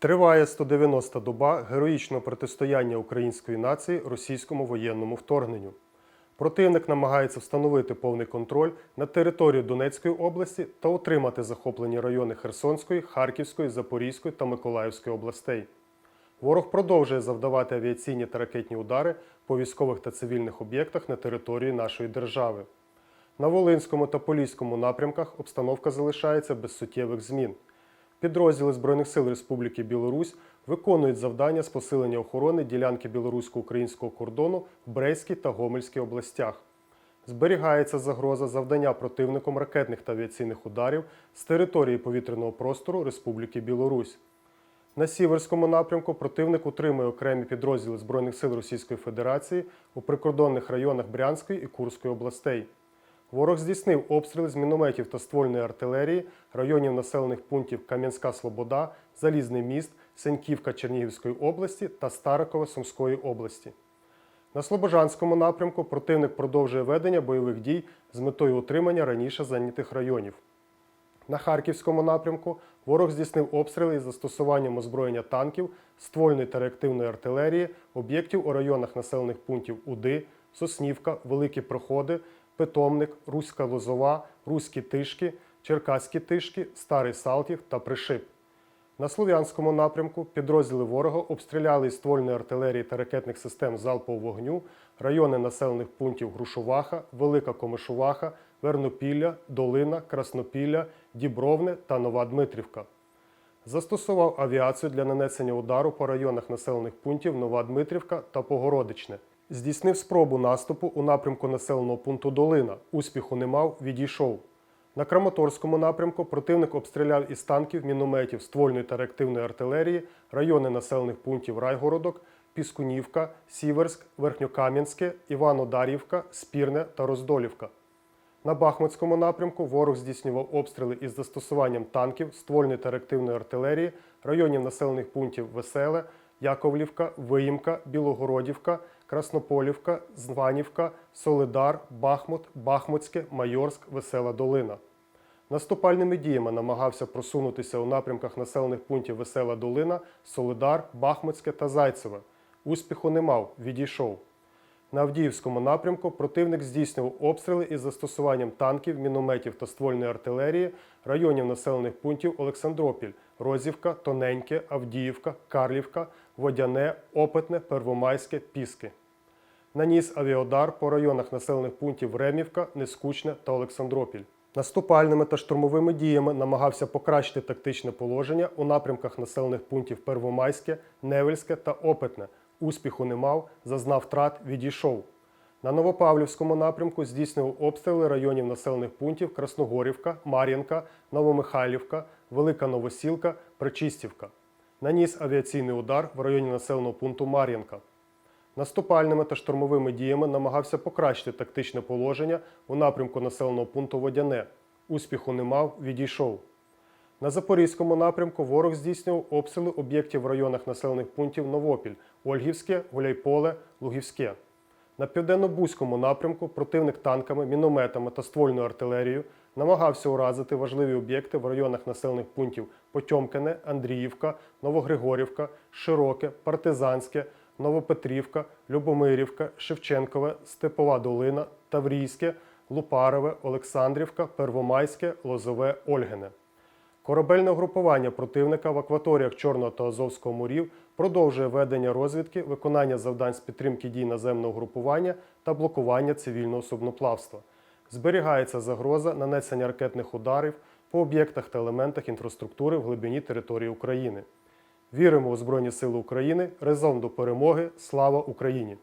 Триває 190 доба героїчного протистояння української нації російському воєнному вторгненню. Противник намагається встановити повний контроль над територією Донецької області та утримати захоплені райони Херсонської, Харківської, Запорізької та Миколаївської областей. Ворог продовжує завдавати авіаційні та ракетні удари по військових та цивільних об'єктах на території нашої держави. На Волинському та Поліському напрямках обстановка залишається без суттєвих змін. Підрозділи Збройних сил Республіки Білорусь виконують завдання з посилення охорони ділянки білорусько-українського кордону в Брейській та Гомельській областях. Зберігається загроза завдання противником ракетних та авіаційних ударів з території повітряного простору Республіки Білорусь. На Сіверському напрямку противник утримує окремі підрозділи Збройних сил Російської Федерації у прикордонних районах Брянської і Курської областей. Ворог здійснив обстріли з мінометів та ствольної артилерії районів населених пунктів Кам'янська Слобода, Залізний міст, Сеньківка Чернігівської області та Старикове Сумської області. На Слобожанському напрямку противник продовжує ведення бойових дій з метою утримання раніше зайнятих районів. На Харківському напрямку ворог здійснив обстріли із застосуванням озброєння танків, ствольної та реактивної артилерії, об'єктів у районах населених пунктів Уди, Соснівка, Великі Проходи, Питомник, Руська Лозова, Руські Тишки, Черкаські Тишки, Старий Салтів та Пришип. На Слов'янському напрямку підрозділи ворога обстріляли із ствольної артилерії та ракетних систем залпового вогню райони населених пунктів Грушуваха, Велика Комишуваха, Вернопілля, Долина, Краснопілля, Дібровне та Нова Дмитрівка. Застосував авіацію для нанесення удару по районах населених пунктів Нова Дмитрівка та Погородичне. Здійснив спробу наступу у напрямку населеного пункту Долина. Успіху не мав, відійшов. На Краматорському напрямку противник обстріляв із танків, мінометів, ствольної та реактивної артилерії райони населених пунктів Райгородок, Піскунівка, Сіверськ, Верхньокам'янське, Івано-Дар'ївка, Спірне та Роздолівка. На Бахмутському напрямку ворог здійснював обстріли із застосуванням танків, ствольної та реактивної артилерії районів населених пунктів Веселе, Яковлівка, Виїмка, Білогородівка, Краснополівка, Званівка, Солидар, Бахмут, Бахмутське, Майорськ, Весела Долина. Наступальними діями намагався просунутися у напрямках населених пунктів Весела Долина, Солидар, Бахмутське та Зайцеве. Успіху не мав, відійшов. На Авдіївському напрямку противник здійснював обстріли із застосуванням танків, мінометів та ствольної артилерії районів населених пунктів Олександропіль, Розівка, Тоненьке, Авдіївка, Карлівка, Водяне, Опитне, Первомайське, Піски. Наніс авіаудар по районах населених пунктів Ремівка, Нескучне та Олександропіль. Наступальними та штурмовими діями намагався покращити тактичне положення у напрямках населених пунктів Первомайське, Невельське та Опитне. Успіху не мав, зазнав втрат, відійшов. На Новопавлівському напрямку здійснював обстріли районів населених пунктів Красногорівка, Мар'їнка, Новомихайлівка, Велика Новосілка, Причистівка. Наніс авіаційний удар в районі населеного пункту Мар'їнка. Наступальними та штурмовими діями намагався покращити тактичне положення у напрямку населеного пункту Водяне. Успіху не мав, відійшов. На Запорізькому напрямку ворог здійснював обстріли об'єктів в районах населених пунктів Новопіль, Ольгівське, Гуляйполе, Лугівське. На південно-бузькому напрямку противник танками, мінометами та ствольною артилерією намагався уразити важливі об'єкти в районах населених пунктів Потьомкине, Андріївка, Новогригорівка, Широке, Партизанське, Новопетрівка, Любомирівка, Шевченкове, Степова Долина, Таврійське, Лупарове, Олександрівка, Первомайське, Лозове, Ольгине. Корабельне угрупування противника в акваторіях Чорного та Азовського морів продовжує ведення розвідки, виконання завдань з підтримки дій наземного групування та блокування цивільного судноплавства. Зберігається загроза нанесення ракетних ударів по об'єктах та елементах інфраструктури в глибині території України. Віримо у Збройні Сили України. Разом до перемоги. Слава Україні!